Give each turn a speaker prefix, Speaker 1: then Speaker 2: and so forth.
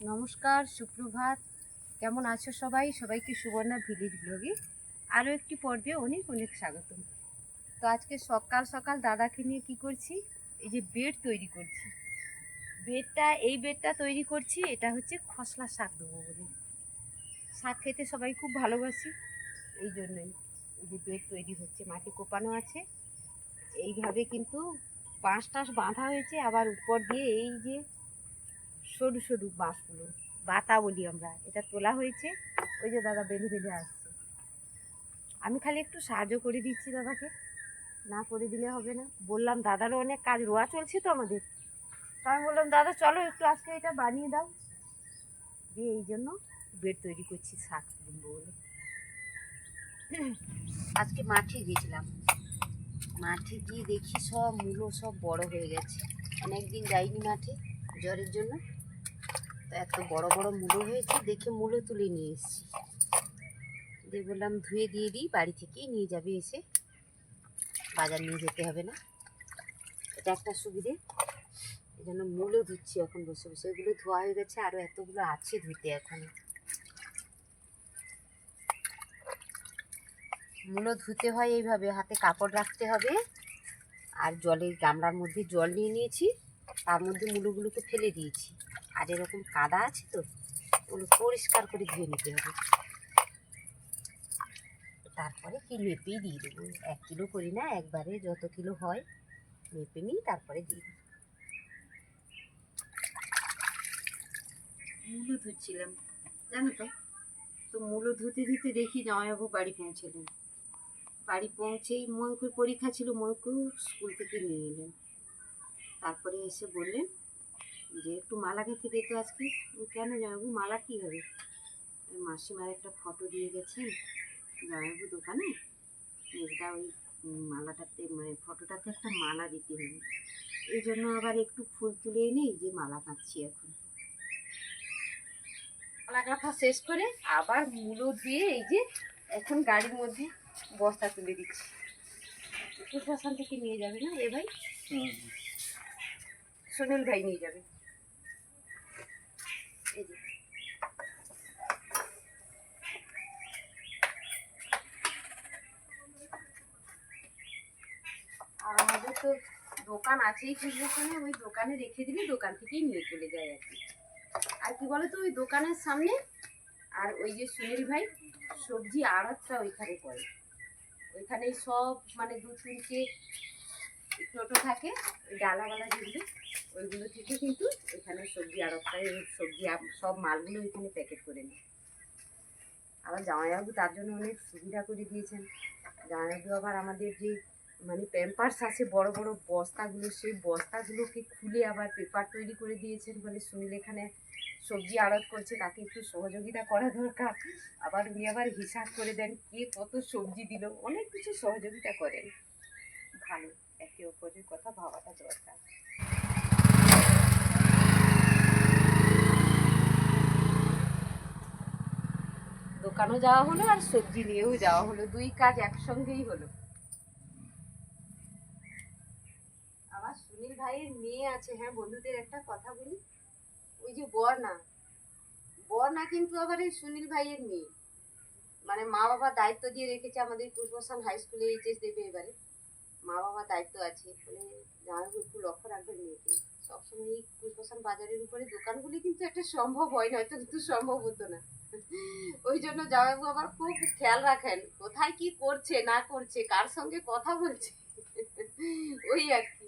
Speaker 1: নমস্কার, সুপ্রভাত। কেমন আছো সবাই? সবাইকে সুবর্ণা ভিলেজ ব্লগে আরও একটি পর্বে অনেক অনেক স্বাগতম। তো আজকে সকাল সকাল দাদাকে নিয়ে কি করছি? এই যে বেড তৈরি করছি। বেডটা, এই বেডটা তৈরি করছি, এটা হচ্ছে খসলা শাক দেবো বলে। শাক খেতে সবাই খুব ভালোবাসি, এই জন্যই এই যে বেড তৈরি হচ্ছে, মাটি কোপানো আছে। এইভাবে কিন্তু বাঁশ টাস বাঁধা হয়েছে, আবার উপর দিয়ে এই যে সরু সরু বাঁশগুলো, বাতা বলি আমরা। এটা তোলা হয়েছে, ওই যে দাদা বেঁধে বেঁধে আসছে। আমি খালি একটু সাহায্য করে দিচ্ছি দাদাকে, না করে দিলে হবে না। বললাম, দাদারও অনেক কাজ, রোয়া চলছে তো আমাদের? তো আমি বললাম, দাদা, চলো একটু আজকে এটা বানিয়ে দাও। দিয়ে এই জন্য বেড তৈরি করছি শাক বলে। আজকে মাঠে গেছিলাম। মাঠে গিয়ে দেখি সব মূলো সব বড় হয়ে গেছে। অনেকদিন যাইনি মাঠে, জ্বরের জন্য। এত বড় বড় মূলো হয়েছে, দেখে মূলো তুলে নিয়ে এসেছি। দিয়ে বললাম, ধুয়ে দিয়ে দিই, বাড়ি থেকেই নিয়ে যাবে এসে। বাজার নিয়ে যেতে হবে না। এটা একটা সুবিধে। এই জন্য মূলো ধুচ্ছি এখন বসে বসে। এগুলো ধোয়া হয়ে গেছে আরও এতগুলো আছে ধুতে এখন। মূলো ধুতে হয় এইভাবে, হাতে কাপড় রাখতে হবে। আর জলের গামলার মধ্যে জল নিয়ে নিয়েছি। তার মধ্যে মুলোগুলোকে ফেলে দিয়েছি। আর এরকম কাদা আছে তো, ওগুলো পরিষ্কার করে ধুয়ে নিতে হবে। তারপরে কি মেপেই দিয়ে দেবো? এক কিলো করি না, একবারে যত কিলো হয় মেপে নিই, তারপরে দিয়ে দেবো মূলো ধুচ্ছিলাম, জানো তো? তো মূলো ধুতে ধুতে দেখি জামাইবাবু বাড়ি পৌঁছলেন। বাড়ি পৌঁছেই ময়ূকের পরীক্ষা ছিল ময়ূকেও স্কুল থেকে নিয়ে এলেন। তারপরে এসে বললেন যে, একটু মালা গেঁথে দিতে আজকে। কেন জামাইবাবু, মালা কী হবে? মাসিমার একটা ফটো দিয়ে গেছেন জামাইবাবু দোকানে। মেজদা ওই মালাটাতে মানে ফটোটাতে একটা মালা দিতে হবে এই জন্য আবার একটু ফুল তুলে এনে যে মালা কাঁদছি এখন। মালা কাঁথা শেষ করে আবার মূলো দিয়ে এই যে এখন গাড়ির মধ্যে বস্তা তুলে দিচ্ছি। প্রশাসন থেকে নিয়ে যাবে না এ ভাই? সুনীল ভাই নিয়ে যাবে। আর আমাদের তো দোকান আছেই ওখানে ওই দোকানে রেখে দিলে দোকান থেকেই নিয়ে চলে যায় আর কি। আর কি বলো তো ওই দোকানের সামনে আর ওই যে সুনীল ভাই সবজি আড়তটা ওইখানে করে। ওইখানে সব মানে দু তিনটে টোটো থাকে, ওই ডালাওয়ালা যেগুলো। ওইগুলো থেকে কিন্তু এখানে সবজি ওই সবজি সব মালগুলো এখানে প্যাকেট করে নেয় আবার জামাইবাবু তার জন্য অনেক সুবিধা করে দিয়েছেন। জামাইবাবু আবার আমাদের যে মানে প্যাম্পার্স আছে, বড় বড় বস্তাগুলো, সেই বস্তাগুলোকে খুলে আবার পেপার তৈরি করে দিয়েছেন বলে সুনীল এখানে সবজি আড়ত করছে, তাকে একটু সহযোগিতা করা দরকার। আবার উনি আবার হিসাব করে দেন কে কত সবজি দিল, অনেক কিছু সহযোগিতা করেন। ভালো, একে অপরের কথা ভাবাটা দরকার। দোকানও যাওয়া হলো আর সবজি নিয়েও যাওয়া হলো। দুই কাজ একসঙ্গেই হলো। আমার সুনীল ভাইয়ের মেয়ে আছে হ্যাঁ বন্ধুদের একটা কথা বলি। ওই যে বর্ণা বর্ণা কিন্তু আবার এই সুনীল ভাইয়ের মেয়ে। মানে মা বাবা দায়িত্ব দিয়ে রেখেছে আমাদের পুষ্পসান হাই স্কুলে এইচএস দেবে এবারে। মা বাবা দায়িত্ব আছে বলে জামাইবাবু একটু লক্ষ্য রাখবেন মেয়েকে। সবসময় এই পুষ্পসান বাজারের উপরে দোকানগুলি কিন্তু একটা সম্ভব হয় নয়তো কিন্তু সম্ভব হতো না। ওই জন্য জামাইবু আবার খুব খেয়াল রাখেন, কোথায় কি করছে, না করছে, কার সঙ্গে কথা বলছে, ওই আর কি।